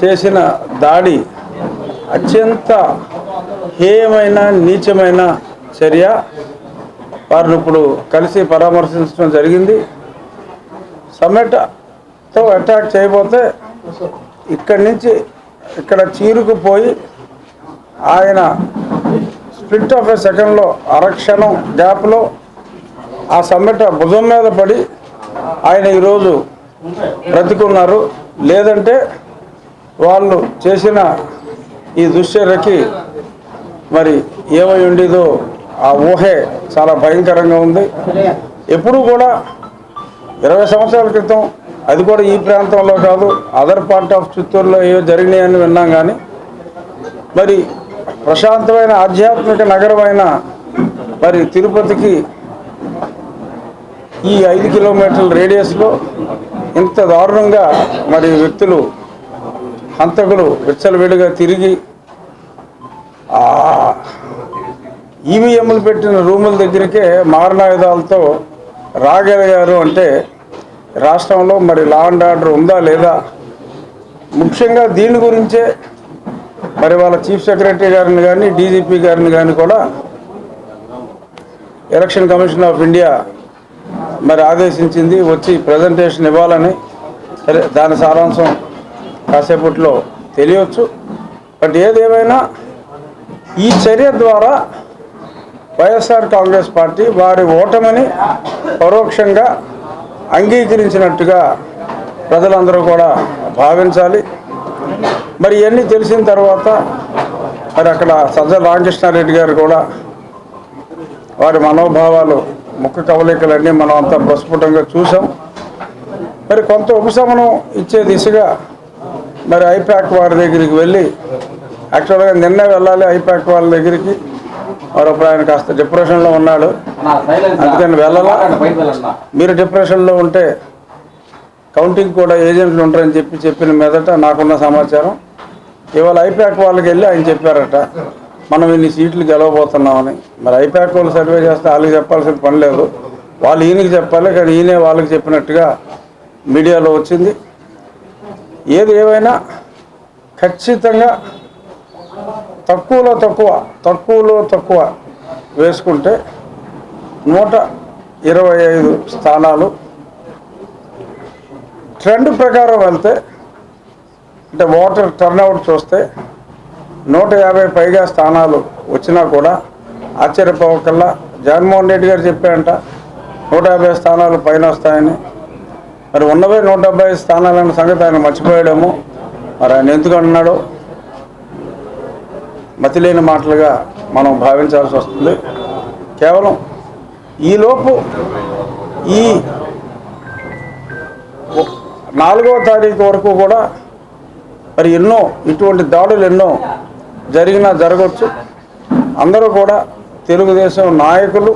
చేసిన దాడి అత్యంత హేయమైన నీచమైన చర్య. వారిని ఇప్పుడు కలిసి పరామర్శించడం జరిగింది. సమెటతో అటాక్ చేయబోతే ఇక్కడి నుంచి ఇక్కడ చీరుకుపోయి ఆయన స్ప్లిట్ ఆఫ్ ఎ సెకండ్లో అరక్షణం గ్యాప్లో ఆ సమ్మెట భుజం మీద పడి ఆయన ఈరోజు బ్రతికున్నారు. లేదంటే వాళ్ళు చేసిన ఈ దుశ్చర్యకి మరి ఏమై ఉండేదో ఆ ఊహే చాలా భయంకరంగా ఉంది. ఎప్పుడూ కూడా ఇరవై సంవత్సరాల క్రితం అది కూడా ఈ ప్రాంతంలో కాదు అదర్ పార్ట్ ఆఫ్ చిత్తూరులో ఏవో జరిగినాయని విన్నాం కానీ మరి ప్రశాంతమైన ఆధ్యాత్మిక నగరమైన మరి తిరుపతికి ఈ ఐదు కిలోమీటర్ల రేడియస్లో ఇంత దారుణంగా మరి వ్యక్తులు హంతకులు విచ్చలవిడిగా తిరిగి ఈవీఎంలు పెట్టిన రూముల దగ్గరికే మారణాయుధాలతో రాగలిగారు అంటే రాష్ట్రంలో మరి లా అండ్ ఆర్డర్ ఉందా లేదా? ముఖ్యంగా దీని గురించే మరి వాళ్ళ చీఫ్ సెక్రటరీ గారిని కానీ డీజీపీ గారిని కానీ కూడా ఎలక్షన్ కమిషన్ ఆఫ్ ఇండియా మరి ఆదేశించింది వచ్చి ప్రజెంటేషన్ ఇవ్వాలని. సరే దాని సారాంశం కాసేపట్లో తెలియవచ్చు బట్ ఏదేమైనా ఈ చర్య ద్వారా వైఎస్ఆర్ కాంగ్రెస్ పార్టీ వారి ఓటమిని పరోక్షంగా అంగీకరించినట్టుగా ప్రజలందరూ కూడా భావించాలి. మరి ఇవన్నీ తెలిసిన తర్వాత మరి అక్కడ సజ్జ రామకృష్ణారెడ్డి గారు కూడా వారి మనోభావాలు ముఖ కవలికలన్నీ మనం అంతా ప్రస్ఫుటంగా చూసాం మరి కొంత ఉపశమనం ఇచ్చే దిశగా మరి ఐపాక్ వారి దగ్గరికి వెళ్ళి యాక్చువల్గా నిన్న వెళ్ళాలి ఐపాక్ వాళ్ళ దగ్గరికి. మరి అప్పుడు ఆయన కాస్త డిప్రెషన్లో ఉన్నాడు. అందుకని వెళ్ళాలా. మీరు డిప్రెషన్లో ఉంటే కౌంటింగ్ కూడా ఏజెంట్లు ఉంటారని చెప్పి చెప్పిన మీదట నాకున్న సమాచారం. ఇవాళ ఐపాక్ వాళ్ళకి వెళ్ళి ఆయన చెప్పారట మనం ఇన్ని సీట్లు గెలవబోతున్నామని. మరి ఐపాక్ వాళ్ళు సర్వే చేస్తే వాళ్ళకి చెప్పాల్సిన పని లేదు. వాళ్ళు ఈయనకి చెప్పాలి కానీ ఈయనే వాళ్ళకి చెప్పినట్టుగా మీడియాలో వచ్చింది. ఏది ఏమైనా ఖచ్చితంగా తక్కువలో తక్కువ తక్కువలో తక్కువ వేసుకుంటే నూట ఇరవై ఐదు స్థానాలు. ట్రెండ్ ప్రకారం వెళ్తే అంటే ఓటర్ టర్నౌట్ చూస్తే నూట యాభై పైగా స్థానాలు వచ్చినా కూడా ఆశ్చర్యపోవకల్లా. జగన్మోహన్ రెడ్డి గారు చెప్పారంట నూట యాభై స్థానాలు పైన వస్తాయని. మరి ఉన్నవే నూట డెబ్బై స్థానాలన్న సంగతి ఆయన మర్చిపోయాడేమో. మరి ఆయన ఎందుకు అన్నాడో మతిలేని మాటలుగా మనం భావించాల్సి వస్తుంది. కేవలం ఈలోపు ఈ నాలుగవ తారీఖు వరకు కూడా మరి ఎన్నో ఇటువంటి దాడులు ఎన్నో జరిగినా జరగవచ్చు అందరూ కూడా తెలుగుదేశం నాయకులు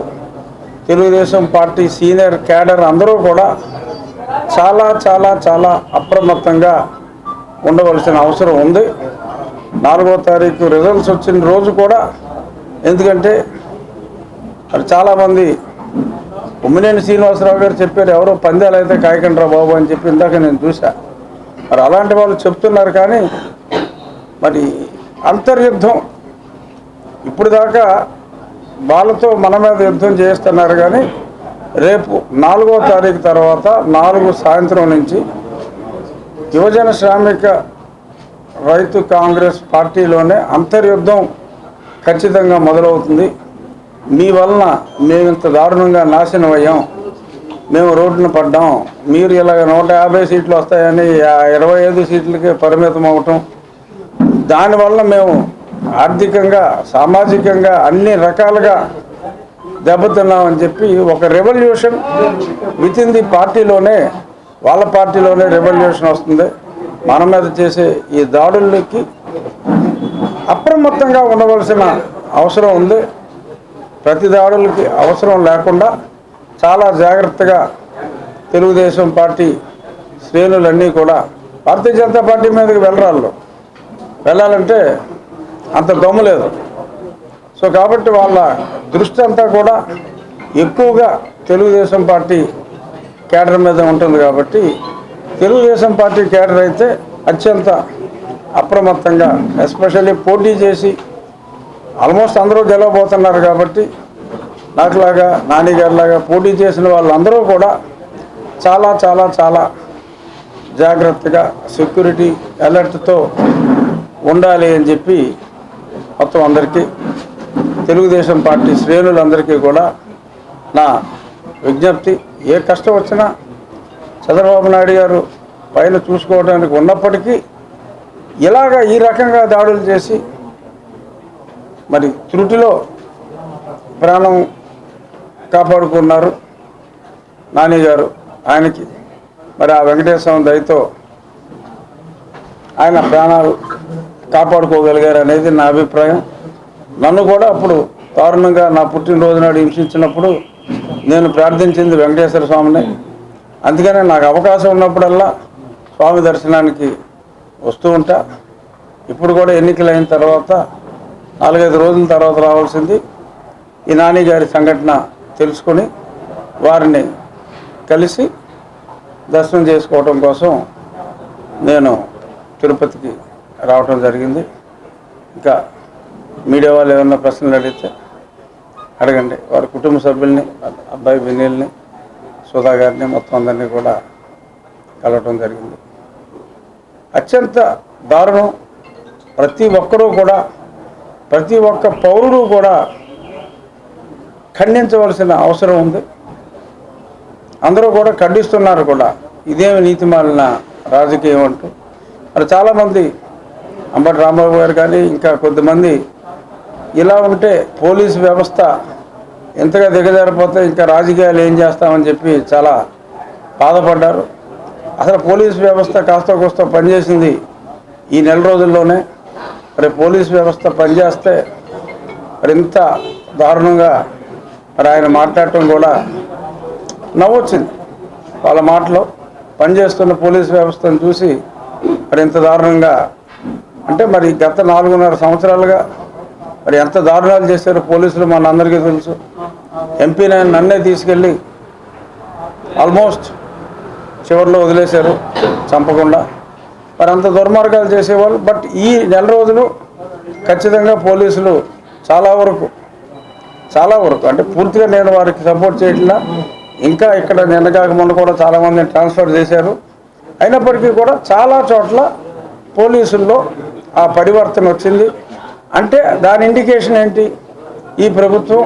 తెలుగుదేశం పార్టీ సీనియర్ క్యాడర్ అందరూ కూడా చాలా చాలా చాలా అప్రమత్తంగా ఉండవలసిన అవసరం ఉంది. నాలుగో తారీఖు రిజల్ట్స్ వచ్చిన రోజు కూడా ఎందుకంటే అది చాలామంది ఉమ్మినేని శ్రీనివాసరావు గారు చెప్పారు ఎవరో పందాలు అయితే కాయకండ్రా బాబు అని చెప్పి ఇందాక నేను చూసా మరి అలాంటి వాళ్ళు చెప్తున్నారు కానీ మరి అంతర్యుద్ధం ఇప్పుడు దాకా వాళ్ళతో మన మీద యుద్ధం చేస్తున్నారు కానీ రేపు నాలుగో తారీఖు తర్వాత నాలుగు సాయంత్రం నుంచి యువజన శ్రామిక రైతు కాంగ్రెస్ పార్టీలోనే అంతర్యుద్ధం ఖచ్చితంగా మొదలవుతుంది. మీ వలన మేము ఇంత దారుణంగా నాశనం అయ్యాం. మేము రోడ్డున పడ్డాం. మీరు ఇలాగ నూట యాభై సీట్లు వస్తాయని ఇరవై ఐదు సీట్లకే పరిమితం అవటం దానివల్ల మేము ఆర్థికంగా సామాజికంగా అన్ని రకాలుగా దెబ్బతిన్నామని చెప్పి ఒక రెవల్యూషన్ విత్ ఇన్ ది పార్టీలోనే వాళ్ళ పార్టీలోనే రెవల్యూషన్ వస్తుంది. మన మీద చేసే ఈ దాడులకి అప్రమత్తంగా ఉండవలసిన అవసరం ఉంది. ప్రతి దాడులకి అవసరం లేకుండా చాలా జాగ్రత్తగా తెలుగుదేశం పార్టీ శ్రేణులన్నీ కూడా భారతీయ జనతా పార్టీ మీదకి వెళ్ళరాళ్ళు. వెళ్ళాలంటే అంత దమ్ము లేదు. సో కాబట్టి వాళ్ళ దృష్టి అంతా కూడా ఎక్కువగా తెలుగుదేశం పార్టీ కేడర్ మీద ఉంటుంది కాబట్టి తెలుగుదేశం పార్టీ కేడర్ అయితే అత్యంత అప్రమత్తంగా ఎస్పెషల్లీ పోటీ చేసి ఆల్మోస్ట్ అందరూ గెలవబోతున్నారు కాబట్టి నాకులాగా నానిగారిలాగా పోటీ చేసిన వాళ్ళందరూ కూడా చాలా చాలా చాలా జాగ్రత్తగా సెక్యూరిటీ అలర్ట్తో ఉండాలి అని చెప్పి మొత్తం అందరికీ తెలుగుదేశం పార్టీ శ్రేణులందరికీ కూడా నా విజ్ఞప్తి ఏ కష్టం వచ్చినా చంద్రబాబు నాయుడు గారు పైన చూసుకోవడానికి ఉన్నప్పటికీ ఇలాగ ఈ రకంగా దాడులు చేసి మరి త్రుటిలో ప్రాణం కాపాడుకున్నారు నాని గారు. ఆయనకి మరి ఆ వెంకటేశ్వరం దయతో ఆయన ప్రాణాలు కాపాడుకోగలిగారు అనేది నా అభిప్రాయం. నన్ను కూడా అప్పుడు దారుణంగా నా పుట్టినరోజు నాడు హింసించినప్పుడు నేను ప్రార్థించింది వెంకటేశ్వర స్వామిని. అందుకనే నాకు అవకాశం ఉన్నప్పుడల్లా స్వామి దర్శనానికి వస్తూ ఉంటా. ఇప్పుడు కూడా ఎన్నికలు అయిన తర్వాత నాలుగైదు రోజుల తర్వాత రావాల్సింది ఈ నాని గారి సంఘటన తెలుసుకొని వారిని కలిసి దర్శనం చేసుకోవటం కోసం నేను తిరుపతికి రావటం జరిగింది. ఇంకా మీడియా వాళ్ళు ఏమన్నా ప్రశ్నలు అడిగితే అడగండి. వారి కుటుంబ సభ్యుల్ని అబ్బాయి వినీల్ని సుధా గారిని మొత్తం అందరినీ కూడా కలవటం జరిగింది. అత్యంత దారుణం. ప్రతి ఒక్కరూ కూడా ప్రతి ఒక్క పౌరుడు కూడా ఖండించవలసిన అవసరం ఉంది. అందరూ కూడా ఖండిస్తున్నారు కూడా. ఇదేమి నీతి మాలిన రాజకీయం అంటూ. మరి చాలామంది అంబటి రాంబాబు గారు కానీ ఇంకా కొద్దిమంది ఇలా ఉంటే పోలీసు వ్యవస్థ ఎంతగా దిగజారిపోతే ఇంకా రాజకీయాలు ఏం చేస్తామని చెప్పి చాలా బాధపడ్డారు. అసలు పోలీసు వ్యవస్థ కాస్త కోస్త పనిచేసింది ఈ నెల రోజుల్లోనే. మరి పోలీసు వ్యవస్థ పనిచేస్తే మరి ఇంత దారుణంగా మరి ఆయన మాట్లాడటం కూడా నవ్వొచ్చింది. వాళ్ళ మాటలో పనిచేస్తున్న పోలీస్ వ్యవస్థను చూసి మరి ఇంత దారుణంగా అంటే మరి గత నాలుగున్నర సంవత్సరాలుగా మరి ఎంత దారుణాలు చేశారో పోలీసులు మన అందరికీ తెలుసు. ఎంపీ నేను నన్నే తీసుకెళ్ళి ఆల్మోస్ట్ చివరిలో వదిలేశారు చంపకుండా. మరి అంత దుర్మార్గాలు చేసేవాళ్ళు. బట్ ఈ నెల రోజులు ఖచ్చితంగా పోలీసులు చాలా వరకు చాలా వరకు అంటే పూర్తిగా నేను వారికి సపోర్ట్ చేయట్లా. ఇంకా ఇక్కడ నిన్న కాక మొన్న కూడా చాలామందిని ట్రాన్స్ఫర్ చేశారు. అయినప్పటికీ కూడా చాలా చోట్ల పోలీసుల్లో ఆ పరివర్తన వచ్చింది. అంటే దాని ఇండికేషన్ ఏంటి? ఈ ప్రభుత్వం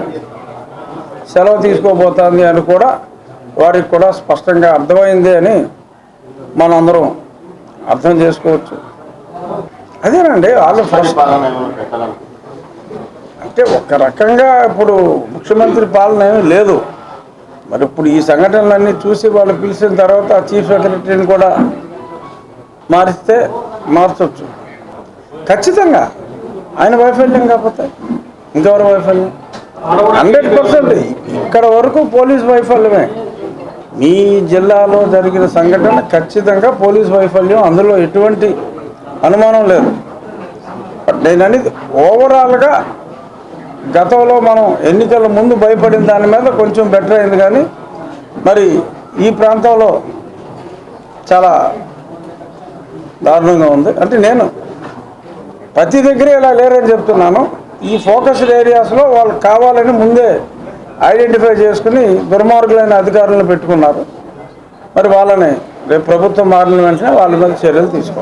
సెలవు తీసుకోబోతోంది అని కూడా వారికి కూడా స్పష్టంగా అర్థమైంది అని మనందరం అర్థం చేసుకోవచ్చు. అదేనండి వాళ్ళు ఫస్ట్ అంటే ఒక రకంగా ఇప్పుడు ముఖ్యమంత్రి పాలన ఏమీ లేదు. మరి ఇప్పుడు ఈ సంఘటనలన్నీ చూసి వాళ్ళు పిలిచిన తర్వాత చీఫ్ సెక్రటరీని కూడా మారిస్తే మార్చవచ్చు ఖచ్చితంగా ఆయన వైఫల్యం కాకపోతే ఇంతవరకు వైఫల్యం? Hundred percent. ఇక్కడ వరకు పోలీస్ వైఫల్యమే. మీ జిల్లాలో జరిగిన సంఘటన ఖచ్చితంగా పోలీస్ వైఫల్యం. అందులో ఎటువంటి అనుమానం లేదు. బట్ నేను అనేది ఓవరాల్గా గతంలో మనం ఎన్నికల ముందు భయపడిన దాని మీద కొంచెం బెటర్ అయింది కానీ మరి ఈ ప్రాంతంలో చాలా దారుణంగా ఉంది. అంటే నేను ప్రతి దగ్గర ఇలా లేరని చెప్తున్నాను. ఈ ఫోకస్డ్ ఏరియాస్లో వాళ్ళు కావాలని ముందే ఐడెంటిఫై చేసుకుని దుర్మార్గులైన అధికారులను పెట్టుకున్నారు. మరి వాళ్ళని రేపు ప్రభుత్వం మారిన వెంటనే వాళ్ళ మీద చర్యలు తీసుకోవాలి.